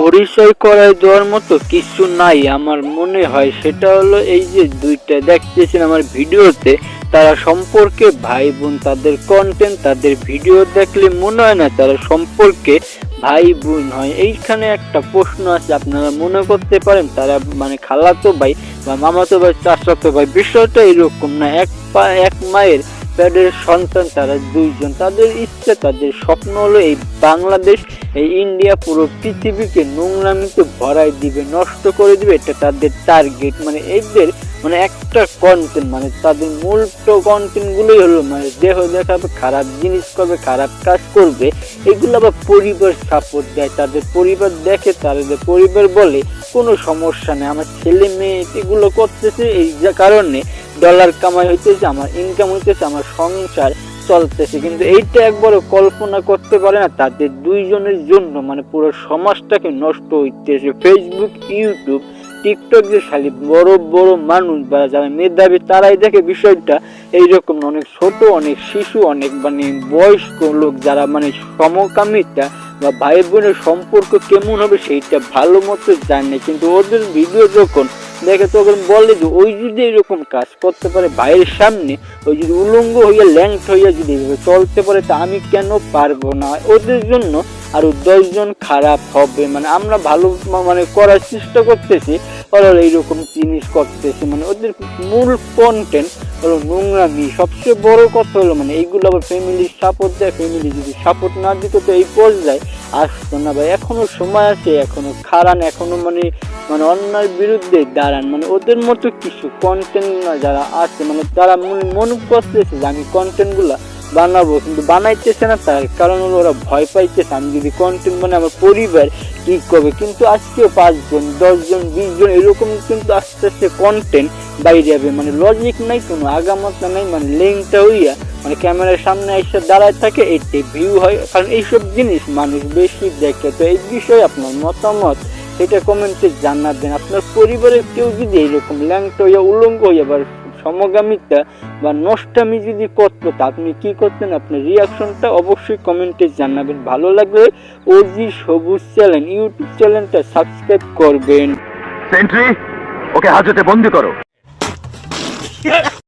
পরিচয় করায় দেওয়ার মতো কিছু নাই, আমার মনে হয়। সেটা হলো এই যে দুইটা দেখতেছেন আমার ভিডিওতে, তারা সম্পর্কে ভাই বোন তাদের কন্টেন্ট তাদের ভিডিও দেখলে মনে হয় না তারা সম্পর্কে ভাই বোন হয়। এইখানে একটা প্রশ্ন আছে, আপনারা মনে করতে পারেন, তারা মানে খালাতো ভাই বা মামাতো ভাই, চাচাতো ভাই, বিষয়টা এরকম না। এক পা, এক মায়ের প্যাডের সন্তান, তারা দুইজন, তাদের ইচ্ছে, তাদের স্বপ্ন হলো এই বাংলাদেশ, এই ইন্ডিয়া পুরো পৃথিবীকে নোংরামিতে ভরাই দিবে, নষ্ট করে দিবে, এটা তাদের টার্গেট মানে এদের মানে একটা কন্টেন্ট মানে তাদের মূল তো কন্টেন্ট গুলোই হলো মানে দেহ দেখাবে, খারাপ জিনিস করবে, খারাপ কাজ করবে, এগুলো আবার পরিবার সাপোর্ট দেয়। তাদের পরিবার দেখে, তাদের পরিবার বলে, কোনো সমস্যা নেই। আমার ছেলে মেয়ে এগুলো করতেছে, এই কারণে ডলার কামাই হইতেছে, আমার ইনকাম হইতেছে, আমার সংসার চলতেছে। কিন্তু এইটা একবারও কল্পনা করতে পারে না, তাদের দুইজনের জন্য। মানে পুরো সমাজটাকে নষ্ট হইতেছে। ফেসবুক ইউটিউব টিকটক যে খালি বড় বড় মানুষ বা যারা মেধাবী, তারাই দেখে বিষয়টা এইরকম। অনেক ছোট, অনেক শিশু, অনেক মানে বয়স্ক লোক যারা মানে সমকামিতা বা ভাই বোনের সম্পর্ক কেমন হবে সেইটা ভালো মতো জানে কিন্তু ওদের ভিডিও যখন দেখে তখন বলে যে ওই যদি এরকম কাজ করতে পারে ভাইয়ের সামনে, ওই যদি উলঙ্গ হইয়া ল্যাংট হইয়া যদি চলতে পারে, তা আমি কেন পারব না? ওদের জন্য আরও দশজন খারাপ হবে। মানে আমরা ভালো মানে করার চেষ্টা করতেছি, ওরা এইরকম জিনিস করতেছে। মানে ওদের মূল কন্টেন্ট হলো নোংরামি। সবচেয়ে বড় কথা হলো মানে এইগুলো আবার ফ্যামিলির সাপোর্ট দেয়। ফ্যামিলি যদি সাপোর্ট না দিত তো এই পর্যায়ে আসতো না ভাই। এখনও সময় আছে, এখনও খারান, এখনও মানে মানে অন্যায়ের বিরুদ্ধে দাঁড়ান। মানে ওদের মতো কিছু কন্টেন্ট যারা আছে মানে তারা মনে মনে করতেছে যে আমি কন্টেন্টগুলো বানাবো, কিন্তু বানাইতেছে না তার। কারণ হলো ওরা ভয় পাইতেছে, আমি যদি কন্টেন্ট মানে আমার পরিবার কি করবে? কিন্তু আজকেও পাঁচজন, দশজন, বিশজন এরকম কিন্তু আস্তে আস্তে কন্টেন্ট বাইরে যাবে। মানে লজিক নাই কোনো আগামাতা নাই মানে লেংটা হইয়া মানে ক্যামেরার সামনে এসে দাঁড়ায় থাকে এতে ভিউ হয়। কারণ এইসব জিনিস মানুষ বেশি দেখে। তো এই বিষয়ে আপনার মতামত সেটা কমেন্টে জানাবেন। আপনার পরিবারের কেউ যদি এইরকম ল্যাংটা হইয়া উলঙ্গ হইয়া বা সমগামিতা বা নষ্টামি যদি করতো তা আপনি কি করতেন? আপনার রিয়াকশনটা অবশ্যই কমেন্টে জানাবেন। ভালো লাগলে ওজি সবুজ চ্যানেল ইউটিউব চ্যানেলটা সাবস্ক্রাইব করবেন। সেন্ট্রি ওকে হাজতে বন্দি করো।